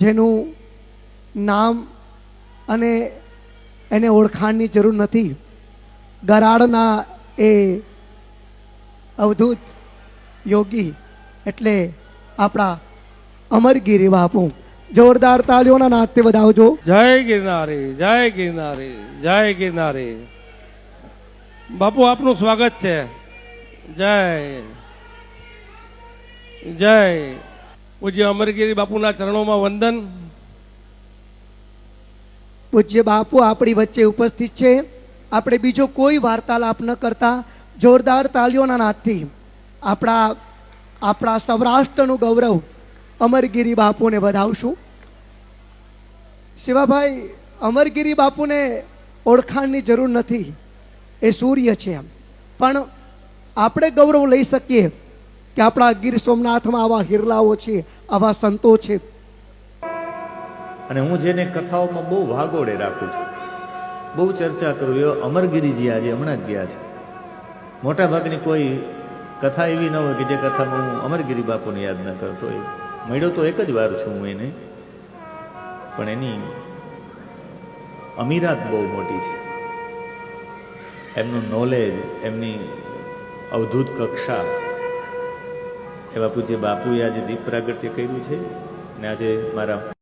જેનું નામ અને એને ઓળખાણની જરૂર નથી. ગરાડના એ અવધૂત યોગી એટલે આપણા અમરગીરી બાપુ જોરદાર તાળીઓના નાતે વધાવજો. જય ગિરનારી જય ગિરનારી જય ગિરનારી. બાપુ, આપનું સ્વાગત છે. જય જય. પૂજ્ય અમરગીરી બાપુના ચરણોમાં વંદન. પૂજ્ય બાપુ આપણી વચ્ચે ઉપસ્થિત છે. આપણે બીજો કોઈ વાર્તાલાપ ન કરતા. જોરદાર તાલીઓના નાદથી આપણા આપણા સૌરાષ્ટ્રનું ગૌરવ અમરગીરી બાપુને વધાવશું. શિવાભાઈ, અમરગીરી બાપુને ઓળખાણની જરૂર નથી. એ સૂર્ય છે એમ. પણ આપણે ગૌરવ લઈ શકીએ. કે આપણા ગીર સોમનાથમાં આવા હિરલાઓ છે, આવા સંતો છે. અને હું જેને કથાઓમાં બહુ વાગોડે રાખું છું, બહુ ચર્ચા કરું એ અમરગીરીજી આજે હમણાં જ ગયા છે. મોટા ભાગની કોઈ કથા એવી ન હોય કે જે કથામાં હું અમરગીરી બાપુને યાદ ન કરતો હોય. મળ્યો તો એક જ વાર છું હું એને. પણ એની અમીરાત બહુ મોટી છે. એમનું નોલેજ એમની અવધૂત કક્ષા એવા પૂજ્ય બાપુએ આજે દીપ પ્રાગટ્ય કર્યું છે ને આજે મારા